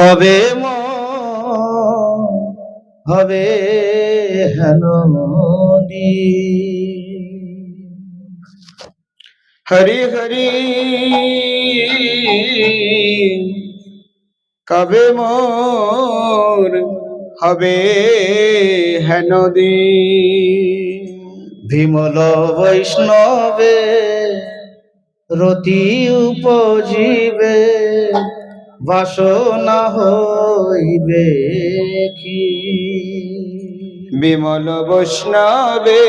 কবে হবে হেন হরি হরি কবে মোর হবে হেন বিমল বৈষ্ণবে রতি উপজীবে বাসনা হইবে কি? বিমল বৈষ্ণবে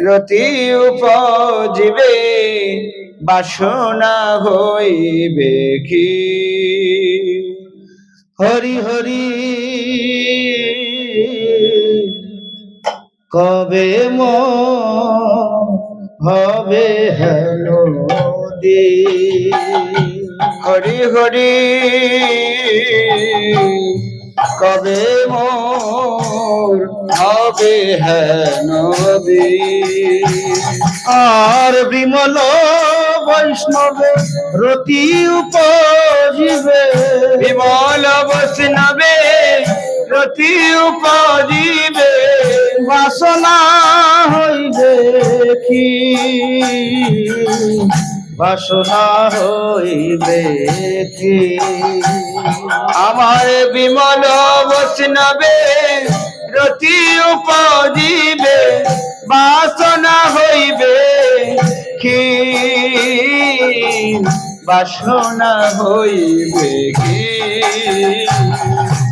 রতি উপজীবে বাসনা হইবে কি? হরি হরি কবে ম হবে হেন দে হরি হরি। কবে মোর হবে দে আর বিমল বৈষ্ণবে রতি উপজীবে। বিমল বৈষ্ণবে রতি উপজীবে। বাসনা হইবে কি? বাসনা হইবে কি? আমার বিমল বৈষ্ণবে রতি উপজীবে, বাসনা হইবে কি? বাসনা হইবে কি?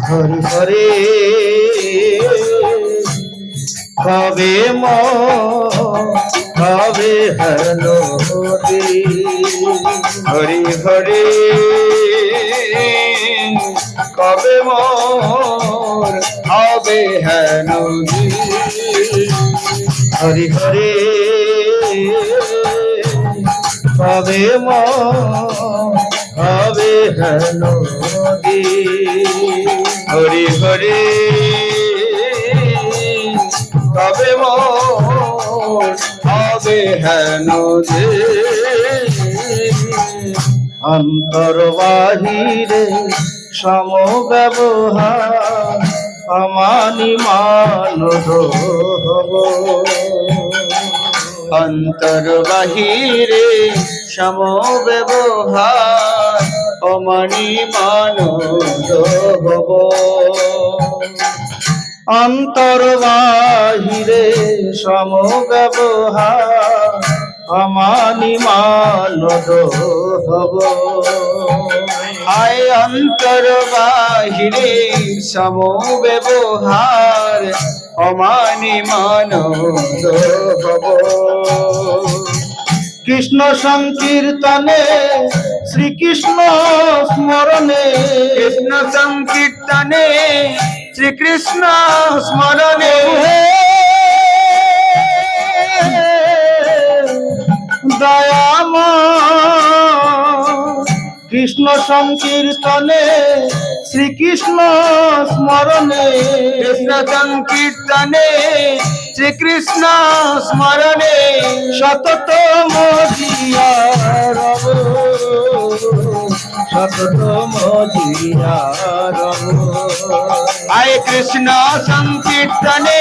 হরি ঘরে কবে ম হবে হলো হরি। হরি কবে মোর হবে হেন হরি হরি, কবে মোর হবে হেন হরি হরি তবে মোর হবে হেন যে। অন্তর বাহিরে সম ব্যবহার অমানি মানব অন্তর বাহিরে সম ব্যবহার অমানি মানব অন্তর বাহিরে সম ব্যবহার অমানি মানদ হব আয় অন্তর বাহিরে সম ব্যবহার অমানি মানদ হব কৃষ্ণ সংকীর্তনে, শ্রীকৃষ্ণ স্মরণে, কৃষ্ণ সংকীর্তনে শ্রীকৃষ্ণ স্মরণে। দয়াম। কৃষ্ণ সংকীর্তনে শ্রীকৃষ্ণ স্মরণে। কৃষ্ণ সংকীর্তনে শ্রীকৃষ্ণ স্মরণে সতত মজিয়া রব সতত মজিয়া রব আয় কৃষ্ণ সংকীর্তনে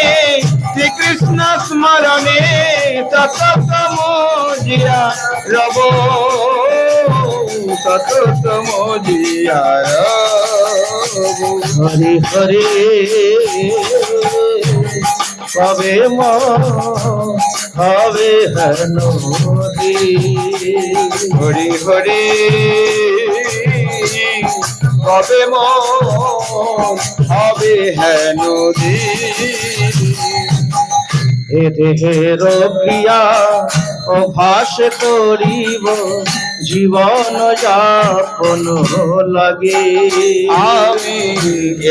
শ্রীকৃষ্ণ স্মরণে সতত মজিয়া রব। সতত মজিয়া হরি হরি কবে ম হবে হেন হরি। হরি কবে ম হবে হেন এ দেহের ক্রিয়া অভাস করিব, জীবন যাপন লাগে। আমি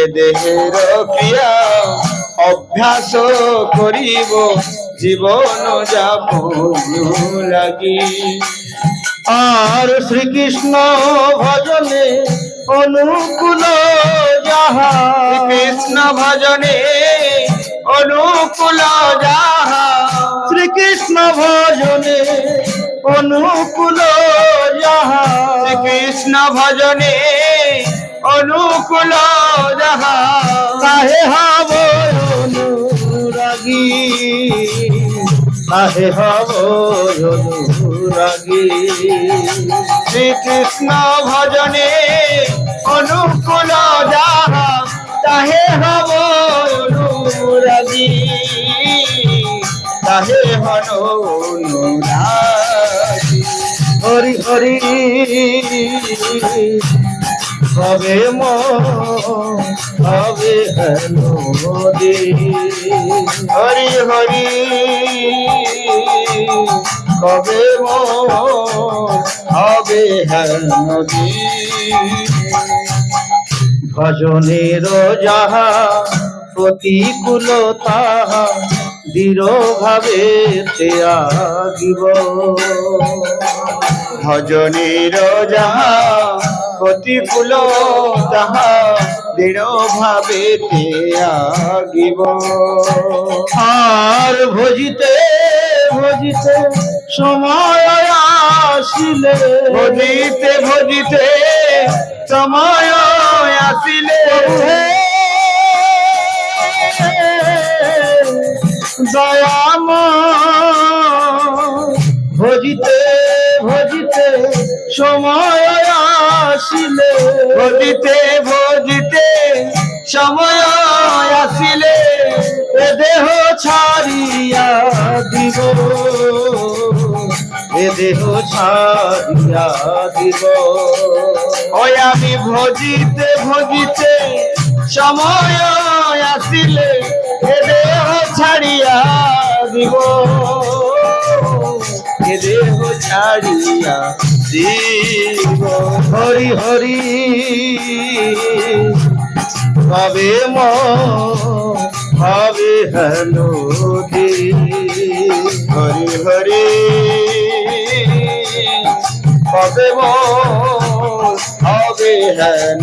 এ দেহের ক্রিয়া অভ্যাস করিব, জীবন যাপন লাগি। আর শ্রীকৃষ্ণ ভজনে অনুকূল যাহা। কৃষ্ণ ভজনে অনুকূল যাহা। শ্রীকৃষ্ণ ভজনে অনুকূল যাহা। কৃষ্ণ ভজনে অনুকূল যাহা। তাহে হব অনুরাগী। তাহে হব অনুরাগী। শ্রীকৃষ্ণ ভজনে অনুকূল যাহা। তাহে হব অনুরাগী। তাহে হন অনুরাগী। হরি হরি, হবে হবে হরি হরি কবে হবে নদী ভজনের যাহা প্রতিকূল তাহা দৃঢ় ভাবে ত্যাগিব ভজনের যাহা প্রতিকূল তাহা দৃঢ় ভাবে ত্যাগিব আর ভজিতে ভজিতে সময় আসিলে। ভজিতে ভজিতে সময় আসিলে। দয়াম ভজিতে ভজিতে সময় আসিলে। ভজিতে ভজিতে সময় আসিলে। এ দেহ ছাড়িয়া দিব। এ দেহ ছাড়িয়া দিব। ওই আমি ভজিতে ভজিতে সময় আসিলে, এ দেহ ছাড়িয়া দিব। এ দেহ ছাড়িয়া দিব। হরি হরি, হবে ম, হবে হনুদি হরি হরি, হবে মন হেন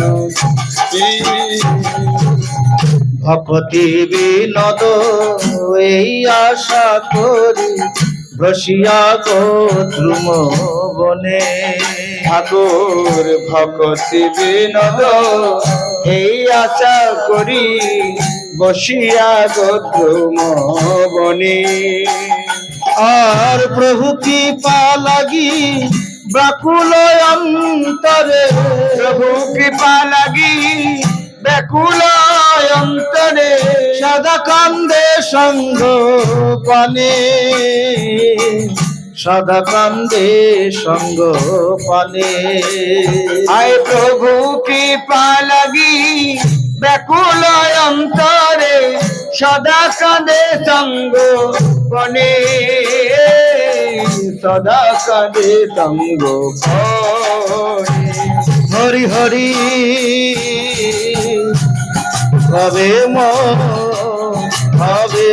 ভপতি বিনোদ, এই আশা করি বসিয়া গো দ্রুম বনে। ঠাকুর ভগতি বিনোদ, এই আশা করি বসিয়া গোদ্রুম বনে। আর প্রভু কি পা লাগি ব্যাকুল অন্তরে প্রভু কৃপা লাগি ব্যাকুল অন্তরে সদা কান্দে সঙ্গ পানে সদা কান্দে সঙ্গ পানে আয় প্রভু কৃপা লাগি ব্যাকুল অন্তরে সদা কাঁদে সঙ্গ বনে সদা কাঁদে সঙ্গ। হরি হরি, হবে হবে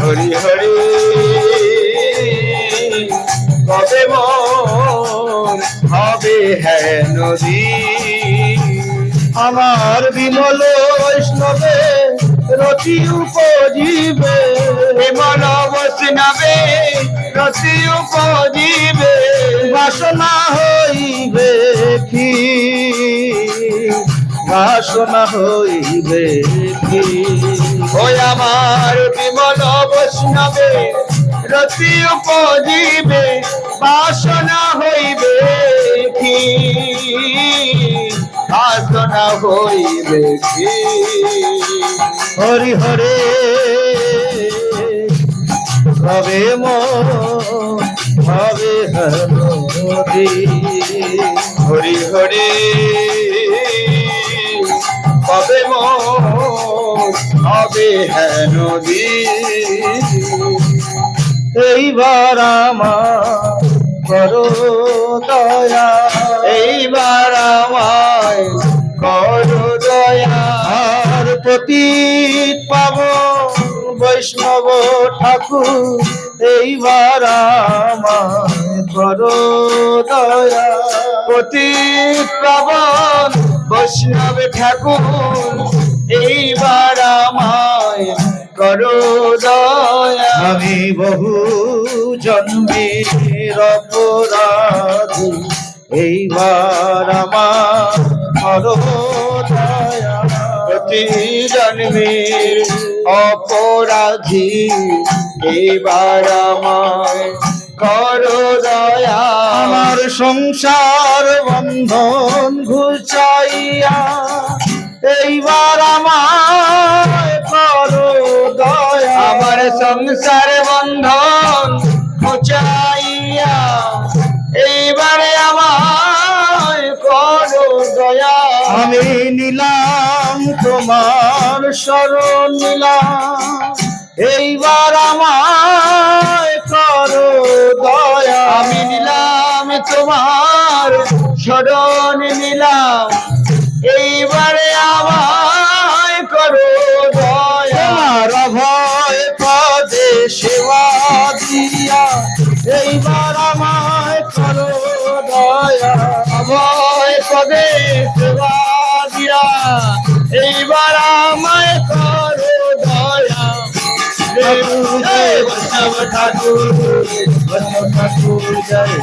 হরি হরি মন, হবে হ্যাঁ আমার বিমল বৈষ্ণবে রতি উপজীবে। বিমল বৈষ্ণবে রতি উপজীবে। বাসনা হইবে কি? বাসনা হইবে কি? ওই আমার বিমল বৈষ্ণবে রতি উপজীবে। বাসনা হইবে কি? বাসনা হইবে কি? হরি হরে। হবে হবে হরি হরি হরি। হবে হ্যাঁ নদী এইবার আমার করো দয়া। এইবার পতিত পাব, বৈষ্ণব ঠাকুর, এইবার আমায় করো দয়া। পতিত পাবন, বৈষ্ণব ঠাকুর, এইবার আমায় করো দয়া। আমি বহু জন্মের অপরাধী, এইবার আমার করো প্রতি জন্মের অপরাধী এবার আমায় করো দয়া। আমার সংসার বন্ধন ঘুচাইয়া এইবার আমার করো দয়া। আমার সংসার বন্ধন ঘুচাইয়া এইবারে আমায় করো দয়া। আমি নিলাম তোমার শরণ নিলাম এইবার আমায় করো দয়া। আমি নিলাম তোমার শরণ নিলাম এইবারে আমায় করো দয়া। ভয় পদে সেবা দিয়া, এইবার আমায় করো দয়া। ভয় পদে সেবা দিয়া এইবার আমায় করো দয়া। বৈষ্ণব ঠাকুর বৈষ্ণব ঠাকুর জয়।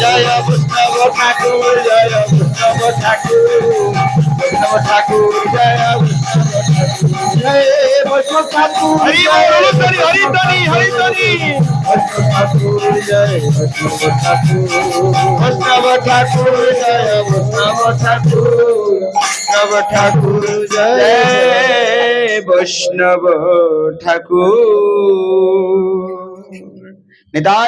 জয় বৈষ্ণব ঠাকুর জয় বৈষ্ণব ঠাকুর। বৈষ্ণব ঠাকুর জয় বৈষ্ণব ঠাকুর হরি হরি হরি হরি হরি হরি হরি বৈষ্ণব ঠাকুর জয় বৈষ্ণব ঠাকুর বৈষ্ণব ঠাকুর জয় বৈষ্ণব ঠাকুর। বৈষ্ণব ঠাকুর জয় বৈষ্ণব ঠাকুর। নিতাই